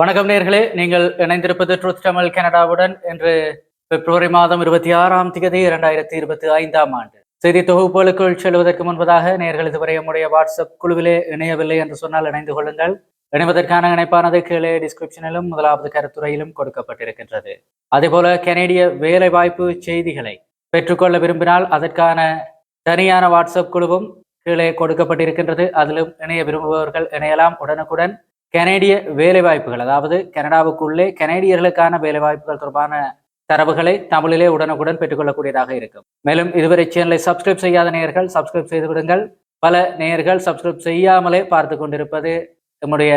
வணக்கம் நேர்களே. நீங்கள் இணைந்திருப்பது ட்ரூத் தமிழ் கனடாவுடன் இன்று பிப்ரவரி மாதம் இருபத்தி ஆறாம் தேதி இரண்டாயிரத்தி இருபத்தி ஐந்தாம் ஆண்டு. செய்தி தொகுப்புகளுக்குள் செல்வதற்கு முன்பதாக நேர்கள் இதுவரை நம்முடைய வாட்ஸ்அப் குழுவிலே இணையவில்லை என்று சொன்னால் இணைந்து கொள்ளுங்கள். இணைவதற்கான இணைப்பானது கீழே டிஸ்கிரிப்ஷனிலும் முதலாவது கருத்துறையிலும் கொடுக்கப்பட்டிருக்கின்றது. அதேபோல கனேடிய வேலைவாய்ப்பு செய்திகளை பெற்றுக்கொள்ள விரும்பினால் அதற்கான தனியான வாட்ஸ்அப் குழுவும் கீழே கொடுக்கப்பட்டிருக்கின்றது. அதிலும் இணைய விரும்புபவர்கள் இணையலாம் உடனுக்குடன். கனேடிய வேலைவாய்ப்புகள் அதாவது கனடாவுக்குள்ளே கனேடியர்களுக்கான வேலைவாய்ப்புகள் தொடர்பான தரவுகளை தமிழிலே உடனுக்குடன் பெற்றுக்கொள்ளக்கூடியதாக இருக்கும். மேலும் இதுவரை சேனலை சப்ஸ்கிரைப் செய்யாத நேயர்கள் சப்ஸ்கிரைப் செய்து விடுங்கள். பல நேயர்கள் சப்ஸ்கிரைப் செய்யாமலே பார்த்து கொண்டிருப்பது நம்முடைய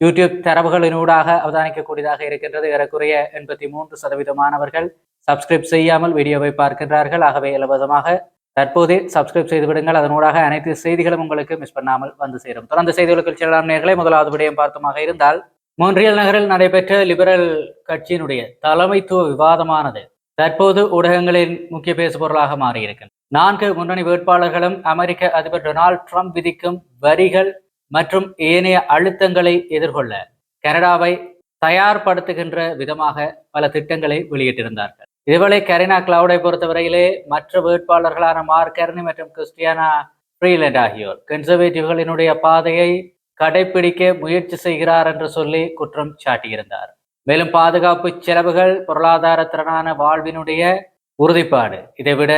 யூடியூப் தரவுகளினூடாக அவதானிக்கக்கூடியதாக இருக்கின்றது. ஏறக்குறைய எண்பத்தி மூன்று சதவீதமானவர்கள் சப்ஸ்கிரைப் செய்யாமல் வீடியோவை பார்க்கின்றார்கள். ஆகவே இலவசமாக தற்போதே சப்ஸ்கிரைப் செய்து விடுங்கள். அதனூடாக அனைத்து செய்திகளும் உங்களுக்கு மிஸ் பண்ணாமல் வந்து சேரும். தொடர்ந்து செய்திகளுக்கு செல்லலாம் நேர்களை முதலாவது விடயம் பார்த்தமாக இருந்தால் மொன்றியல் நகரில் நடைபெற்ற லிபரல் கட்சியினுடைய தலைமைத்துவ விவாதமானது தற்போது ஊடகங்களின் முக்கிய பேசுபொருளாக மாறியிருக்கிறது. நான்கு முன்னணி வேட்பாளர்களும் அமெரிக்க அதிபர் டொனால்ட் ட்ரம்ப் விதிக்கும் வரிகள் மற்றும் ஏனைய அழுத்தங்களை எதிர்கொள்ள கனடாவை தயார்படுத்துகின்ற விதமாக பல திட்டங்களை வெளியிட்டிருந்தார்கள். இதேவேளை கரீனா கிளவுடை பொறுத்தவரையிலே மற்ற வேட்பாளர்களான மார்க் மற்றும் கிறிஸ்டியானா ஃப்ரீலண்ட் ஆகியோர் கன்சர்வேட்டிவ்களினுடைய பாதையை கடைபிடிக்க முயற்சி செய்கிறார் என்று சொல்லி குற்றம் சாட்டியிருந்தார். மேலும் பாதுகாப்பு செலவுகள் பொருளாதார திறனான வாழ்வினுடைய உறுதிப்பாடு. இதைவிட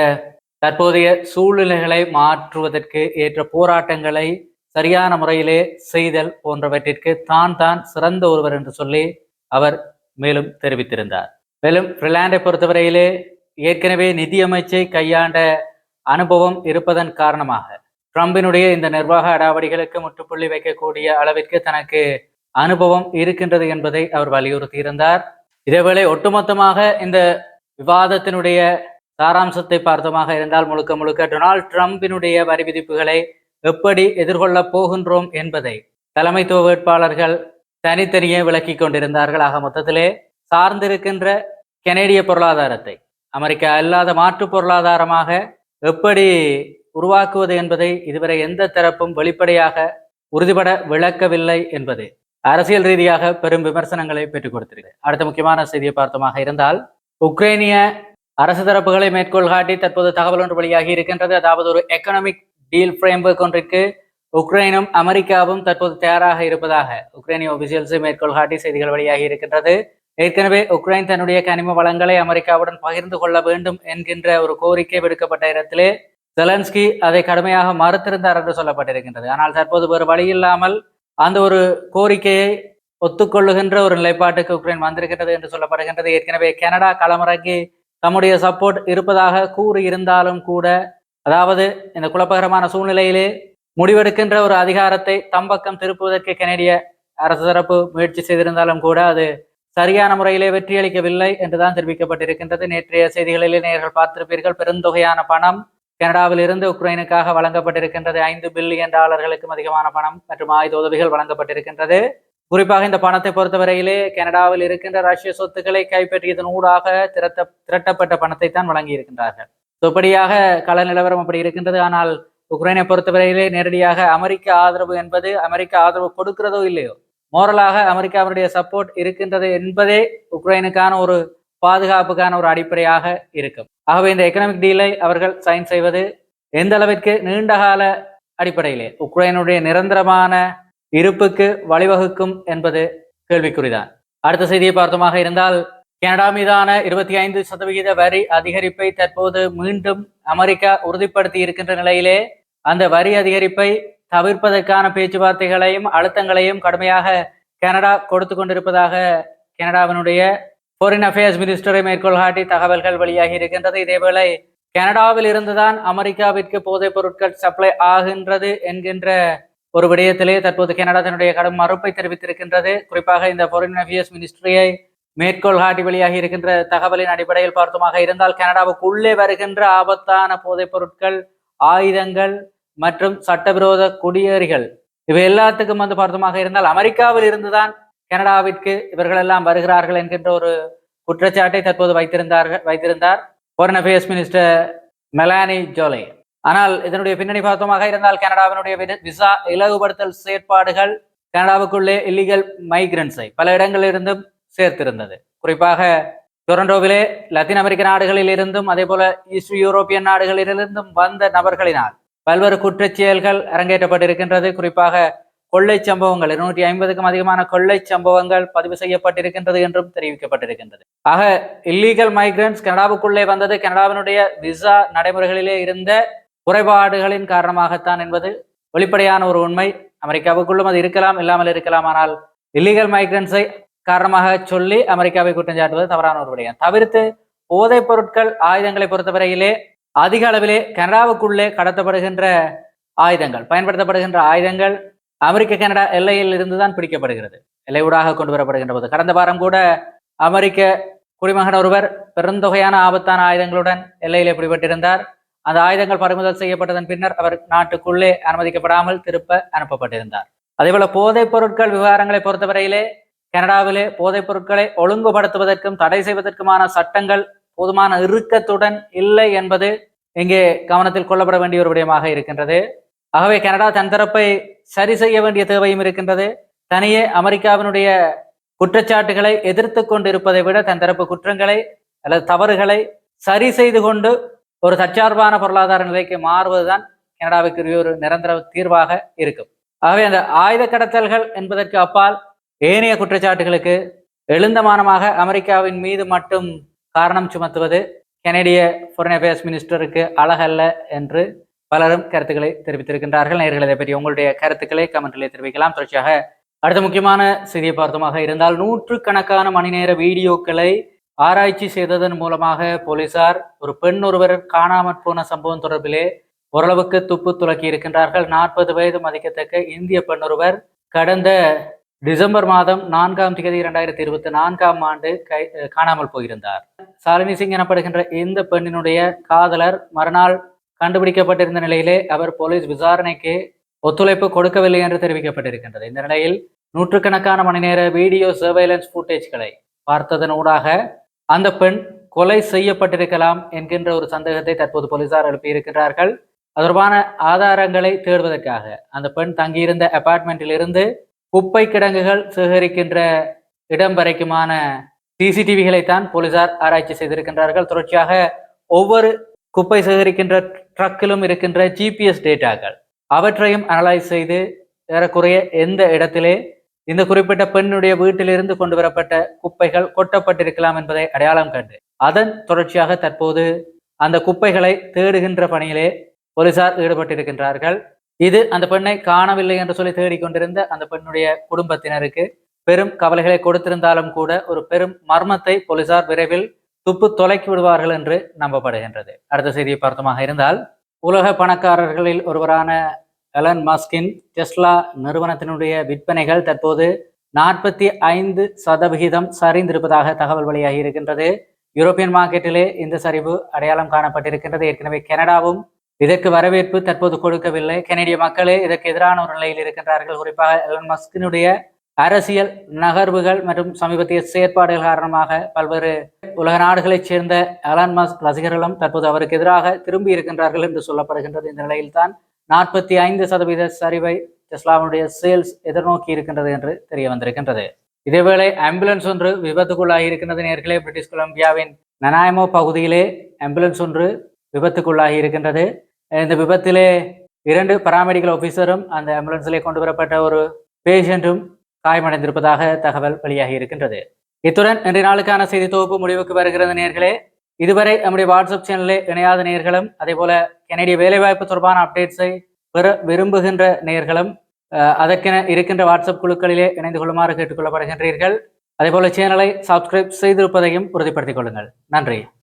தற்போதைய சூழ்நிலைகளை மாற்றுவதற்கு ஏற்ற போராட்டங்களை சரியான முறையிலே செய்தல் போன்றவற்றிற்கு தான் தான் சிறந்த ஒருவர் என்று சொல்லி அவர் மேலும் தெரிவித்திருந்தார். மேலும் ஃபின்லாண்டை பொறுத்தவரையிலே ஏற்கனவே நிதியமைச்சை கையாண்ட அனுபவம் இருப்பதன் காரணமாக ட்ரம்பினுடைய இந்த நிர்வாக அடாவடிகளுக்கு முற்றுப்புள்ளி வைக்கக்கூடிய அளவிற்கு தனக்கு அனுபவம் இருக்கின்றது என்பதை அவர் வலியுறுத்தியிருந்தார். இதேவேளை ஒட்டுமொத்தமாக இந்த விவாதத்தினுடைய சாராம்சத்தை பார்த்தமாக இருந்தால் முழுக்க முழுக்க டொனால்ட் ட்ரம்பினுடைய வரி விதிப்புகளை எப்படி எதிர்கொள்ளப் போகின்றோம் என்பதை தலைமைத்துவ வேட்பாளர்கள் தனித்தனியே விளக்கி கொண்டிருந்தார்கள் ஆக மொத்தத்திலே. சார்ந்திருக்கின்ற கெனேடிய பொருளாதாரத்தை அமெரிக்கா அல்லாத மாற்று பொருளாதாரமாக எப்படி உருவாக்குவது என்பதை இதுவரை எந்த தரப்பும் வெளிப்படையாக உறுதிபட விளக்கவில்லை என்பது அரசியல் ரீதியாக பெரும் விமர்சனங்களை பெற்றுக் கொடுத்திருக்கு. அடுத்த முக்கியமான செய்தியை பார்த்தமாக இருந்தால் உக்ரைனிய அரசு தரப்புகளை மேற்கோள் காட்டி தற்போது தகவல் ஒன்று வெளியாகி இருக்கின்றது. அதாவது ஒரு எக்கனாமிக் டீல் ஃப்ரேம்வொர்க் ஒன்றிற்கு உக்ரைனும் அமெரிக்காவும் தற்போது தயாராக இருப்பதாக உக்ரைனிய ஒபிசியல்ஸை மேற்கோள் காட்டி செய்திகள் வெளியாகி இருக்கின்றது. ஏற்கனவே உக்ரைன் தன்னுடைய கனிம வளங்களை அமெரிக்காவுடன் பகிர்ந்து கொள்ள வேண்டும் என்கின்ற ஒரு கோரிக்கை விடுக்கப்பட்ட இடத்திலே ஜெலன்ஸ்கி அதை கடுமையாக மறுத்திருந்தார் என்று சொல்லப்பட்டிருக்கின்றது. ஆனால் தற்போது வேறு வழி இல்லாமல் அந்த ஒரு கோரிக்கையை ஒத்துக்கொள்ளுகின்ற ஒரு நிலைப்பாட்டுக்கு உக்ரைன் வந்திருக்கின்றது என்று சொல்லப்படுகின்றது. ஏற்கனவே கனடா களமிறங்கி தம்முடைய சப்போர்ட் இருப்பதாக கூறி இருந்தாலும் கூட அதாவது இந்த குழப்பகரமான சூழ்நிலையிலே முடிவெடுக்கின்ற ஒரு அதிகாரத்தை தம்பக்கம் திருப்புவதற்கு கனடிய அரசு தரப்பு முயற்சி செய்திருந்தாலும் கூட அது சரியான முறையிலே வெற்றியளிக்கவில்லை என்றுதான் தெரிவிக்கப்பட்டிருக்கின்றது. நேற்றைய செய்திகளிலே நேர்கள் பார்த்திருப்பீர்கள் பெருந்தொகையான பணம் கனடாவில் இருந்து உக்ரைனுக்காக வழங்கப்பட்டிருக்கின்றது. ஐந்து பில்லியன் டாலர்களுக்கும் அதிகமான பணம் மற்றும் ஆயுத உதவிகள் வழங்கப்பட்டிருக்கின்றது. குறிப்பாக இந்த பணத்தை பொறுத்தவரையிலே கனடாவில் இருக்கின்ற ரஷ்ய சொத்துக்களை கைப்பற்றியதன் ஊடாக திரட்ட திரட்டப்பட்ட பணத்தை தான் வழங்கி இருக்கின்றார்கள் இப்படியாக கள நிலவரம் அப்படி இருக்கின்றது. ஆனால் உக்ரைனை பொறுத்தவரையிலே நேரடியாக அமெரிக்க ஆதரவு என்பது அமெரிக்க ஆதரவு கொடுக்கிறதோ இல்லையோ மோரலாக அமெரிக்காவினுடைய சப்போர்ட் இருக்கின்றது என்பதே உக்ரைனுக்கான ஒரு பாதுகாப்புக்கான ஒரு அடிப்படையாக இருக்கும். ஆகவே இந்த எக்கனாமிக் டீலை அவர்கள் சைன் செய்வது எந்த அளவிற்கு நீண்டகால அடிப்படையிலே? உக்ரைனுடைய நிரந்தரமான இருப்புக்கு வழிவகுக்கும் என்பது கேள்விக்குறிதான். அடுத்த செய்தியை பார்த்தோமாக இருந்தால் கனடா மீதான இருபத்தி ஐந்து சதவிகித வரி அதிகரிப்பை தற்போது மீண்டும் அமெரிக்கா உறுதிப்படுத்தி இருக்கின்ற நிலையிலே அந்த வரி அதிகரிப்பை தவிர்ப்பதற்கான பேச்சுவார்த்தைகளையும் அழுத்தங்களையும் கடுமையாக கனடா கொடுத்து கொண்டிருப்பதாக கனடாவினுடைய ஃபாரின் அஃபேர்ஸ் மினிஸ்டரை மேற்கோள் காட்டி தகவல்கள் வெளியாகி இருக்கின்றது. இதேவேளை கனடாவில் இருந்துதான் அமெரிக்காவிற்கு போதைப் பொருட்கள் சப்ளை ஆகின்றது என்கின்ற ஒரு விடயத்திலே தற்போது கனடா தன்னுடைய கடும் மறுப்பை தெரிவித்திருக்கின்றது. குறிப்பாக இந்த ஃபாரின் அஃபேர்ஸ் மினிஸ்ட்ரியை மேற்கோள் காட்டி வெளியாகி இருக்கின்ற தகவலின் அடிப்படையில் பார்த்தோமாக இருந்தால் கனடாவுக்கு உள்ளே வருகின்ற ஆபத்தான போதைப் பொருட்கள் ஆயுதங்கள் மற்றும் சட்டவிரோத குடியேறிகள். இவை எல்லாத்துக்கும் வந்து பார்த்தமாக இருந்தால் அமெரிக்காவில் இருந்துதான் கனடாவிற்கு இவர்கள் எல்லாம் வருகிறார்கள் என்கின்ற ஒரு குற்றச்சாட்டை தற்போது வைத்திருந்தார்கள் வைத்திருந்தார் foreign affairs minister Melanie Joly ஆனால் இதனுடைய பின்னணி பார்த்தமாக இருந்தால் கனடாவினுடைய விசா இலகுபடுத்தல் செயற்பாடுகள் கனடாவுக்குள்ளே இல்லீகல் மைக்ரன்ஸை பல இடங்களிலிருந்தும் சேர்த்திருந்தது. குறிப்பாக டொரண்டோவிலே லத்தீன் அமெரிக்க நாடுகளில் இருந்தும் அதே போல ஈஸ்ட் யூரோப்பியன் நாடுகளிலிருந்தும் வந்த நபர்களினால் பல்வேறு குற்றச் செயல்கள் அரங்கேற்றப்பட்டிருக்கின்றது. குறிப்பாக கொள்ளை சம்பவங்கள் இருநூற்றி ஐம்பதுக்கும் அதிகமான கொள்ளை சம்பவங்கள் பதிவு செய்யப்பட்டிருக்கின்றது என்றும் தெரிவிக்கப்பட்டிருக்கின்றது. ஆக இல்லீகல் மைக்ரன்ஸ் கனடாவுக்குள்ளே வந்தது. கனடாவினுடைய விசா நடைமுறைகளிலே இருந்த குறைபாடுகளின் காரணமாகத்தான் என்பது வெளிப்படையான ஒரு உண்மை. அமெரிக்காவுக்குள்ளும் அது இருக்கலாம் இல்லாமல் இருக்கலாம். ஆனால் இல்லீகல் மைக்ரன்ஸை காரணமாக சொல்லி அமெரிக்காவை குற்றம் சாட்டுவது தவறான ஒரு விடயம். தவிர்த்து போதைப் பொருட்கள் ஆயுதங்களை பொறுத்தவரையிலே அதிக அளவிலே கனடாவுக்குள்ளே கடத்தப்படுகின்ற ஆயுதங்கள் பயன்படுத்தப்படுகின்ற ஆயுதங்கள் அமெரிக்க கனடா எல்லையில் இருந்துதான் பிடிக்கப்படுகிறது. எல்லை ஊடாக கொண்டு வரப்படுகின்ற போது. கடந்த வாரம் கூட அமெரிக்க குடிமகன் ஒருவர் பெருந்தொகையான ஆபத்தான ஆயுதங்களுடன் எல்லையிலே பிடிபட்டிருந்தார். அந்த ஆயுதங்கள் பறிமுதல் செய்யப்பட்டதன் பின்னர் அவர் நாட்டுக்குள்ளே அனுமதிக்கப்படாமல் திருப்ப அனுப்பப்பட்டிருந்தார். அதேபோல போதைப் பொருட்கள் விவகாரங்களை பொறுத்தவரையிலே கனடாவிலே போதைப் பொருட்களை ஒழுங்குபடுத்துவதற்கும் தடை செய்வதற்குமான சட்டங்கள் போதுமான இறுக்கத்துடன் இல்லை என்பது இங்கே கவனத்தில் கொள்ளப்பட வேண்டிய ஒரு விடயமாக இருக்கின்றது. ஆகவே கனடா தன் தரப்பை சரி செய்ய வேண்டிய தேவையும் இருக்கின்றது. தனியே அமெரிக்காவினுடைய குற்றச்சாட்டுகளை எதிர்த்து கொண்டு இருப்பதை விட தன் தரப்பு குற்றங்களை அல்லது தவறுகளை சரி செய்து கொண்டு ஒரு தற்சார்பான பொருளாதார நிலைக்கு மாறுவதுதான் கனடாவுக்குரிய ஒரு நிரந்தர தீர்வாக இருக்கும். ஆகவே அந்த ஆயுத கடத்தல்கள் என்பதற்கு அப்பால் ஏனைய குற்றச்சாட்டுகளுக்கு எழுந்தமானமாக அமெரிக்காவின் மீது மட்டும் காரணம் சுமத்துவது கெனடிய ஃபாரின் அஃபேர்ஸ் மினிஸ்டருக்கு அழகல்ல என்று பலரும் கருத்துக்களை தெரிவித்திருக்கின்றார்கள். நேர்கள் இதை பற்றி உங்களுடைய கருத்துக்களை கமெண்ட்களை தெரிவிக்கலாம். தொடர்ச்சியாக அடுத்த முக்கியமான செய்தியை பார்த்தமாக இருந்தால் நூற்று கணக்கான மணி நேர வீடியோக்களை ஆராய்ச்சி செய்ததன் மூலமாக போலீசார் ஒரு பெண் ஒருவர் காணாமற் போன சம்பவம் தொடர்பிலே ஓரளவுக்கு துப்பு துலக்கி இருக்கின்றார்கள். நாற்பது வயது மதிக்கத்தக்க இந்திய பெண் ஒருவர் கடந்த டிசம்பர் மாதம் நான்காம் தேதி இரண்டாயிரத்தி இருபத்தி நான்காம் ஆண்டு கை காணாமல் போயிருந்தார். சாலினி சிங் எனப்படுகின்ற இந்த பெண்ணினுடைய காதலர் மறுநாள் கண்டுபிடிக்கப்பட்டிருந்த நிலையிலே அவர் போலீஸ் விசாரணைக்கு ஒத்துழைப்பு கொடுக்கவில்லை என்று தெரிவிக்கப்பட்டிருக்கின்றது. இந்த நிலையில் நூற்றுக்கணக்கான மணி நேர வீடியோ சர்வைலன்ஸ் ஃபுட்டேஜ்களை பார்த்ததன் ஊடாக அந்த பெண் கொலை செய்யப்பட்டிருக்கலாம் என்கின்ற ஒரு சந்தேகத்தை தற்போது போலீசார் எழுப்பியிருக்கிறார்கள் தொடர்பான ஆதாரங்களை தேடுவதற்காக அந்த பெண் தங்கியிருந்த அபார்ட்மெண்ட்டிலிருந்து குப்பை கிடங்குகள் சேகரிக்கின்ற இடம் வரைக்குமான சிசிடிவிகளைத்தான் போலீசார் ஆராய்ச்சி செய்திருக்கின்றார்கள். தொடர்ச்சியாக ஒவ்வொரு குப்பை சேகரிக்கின்ற ட்ரக்கிலும் இருக்கின்ற ஜிபிஎஸ் டேட்டாக்கள் அவற்றையும் அனலைஸ் செய்து ஏறக்குறைய எந்த இடத்திலே இந்த குறிப்பிட்ட பெண்ணுடைய வீட்டிலிருந்து கொண்டு வரப்பட்ட குப்பைகள் கொட்டப்பட்டிருக்கலாம் என்பதை அடையாளம் கண்டு அதன் தொடர்ச்சியாக தற்போது அந்த குப்பைகளை தேடுகின்ற பணியிலே போலீசார் ஈடுபட்டிருக்கின்றார்கள். இது அந்த பெண்ணை காணவில்லை என்று சொல்லி தேடிக்கொண்டிருந்த அந்த பெண்ணுடைய குடும்பத்தினருக்கு பெரும் கவலைகளை கொடுத்திருந்தாலும் கூட ஒரு பெரும் மர்மத்தை போலீசார் விரைவில் துப்பு தொலைக்கி விடுவார்கள் என்று நம்பப்படுகின்றது. அடுத்த செய்தியை பார்த்தமாக இருந்தால் உலக பணக்காரர்களில் ஒருவரான எலன் மஸ்கின் டெஸ்லா நிறுவனத்தினுடைய விற்பனைகள் தற்போது நாற்பத்தி ஐந்து சதவிகிதம் சரிந்திருப்பதாக தகவல் வெளியாகி இருக்கின்றது. யூரோப்பியன் மார்க்கெட்டிலே இந்த சரிவு அடையாளம் காணப்பட்டிருக்கின்றது. ஏற்கனவே கனடாவும் இதற்கு வரவேற்பு தற்போது கொடுக்கவில்லை. கனடிய மக்களே இதற்கு எதிரான ஒரு நிலையில் இருக்கின்றார்கள். குறிப்பாக எலன் மஸ்கினுடைய அரசியல் நகர்வுகள் மற்றும் சமீபத்திய செயற்பாடுகள் காரணமாக பல்வேறு உலக நாடுகளைச் சேர்ந்த அலான் மஸ்க் ரசிகர்களும் தற்போது அவருக்கு எதிராக திரும்பி இருக்கின்றார்கள் என்று சொல்லப்படுகின்றது. இந்த நிலையில்தான் நாற்பத்தி ஐந்து சதவீத சரிவை டெஸ்லாவுடைய சேல்ஸ் எதிர்நோக்கி இருக்கின்றது என்று தெரிய வந்திருக்கின்றது. இதேவேளை ஆம்புலன்ஸ் ஒன்று விபத்துக்குள்ளாகி இருக்கின்றது. நேர்களே பிரிட்டிஷ் கொலம்பியாவின் நனாயமோ பகுதியிலே ஆம்புலன்ஸ் ஒன்று விபத்துக்குள்ளாகி இருக்கின்றது. இந்த விபத்திலே இரண்டு பராமெடிக்கல் ஆஃபீஸரும் அந்த ஆம்புலன்ஸிலே கொண்டு வரப்பட்ட ஒரு பேஷண்ட்டும் காயமடைந்திருப்பதாக தகவல் வெளியாகி இருக்கின்றது. இத்துடன் இன்றைய நாளுக்கான செய்தி தொகுப்பு முடிவுக்கு வருகிறது நேர்களே. இதுவரை நம்முடைய வாட்ஸ்அப் சேனலில் இணையாத நேர்களும் அதே போல கனடிய வேலைவாய்ப்பு தொடர்பான அப்டேட்ஸை பெற விரும்புகின்ற நேர்களும் அதற்கென இருக்கின்ற வாட்ஸ்அப் குழுக்களிலே இணைந்து கொள்ளுமாறு கேட்டுக்கொள்ளப்படுகின்றீர்கள். அதே போல சேனலை சப்ஸ்கிரைப் செய்திருப்பதையும் உறுதிப்படுத்திக் கொள்ளுங்கள். நன்றி.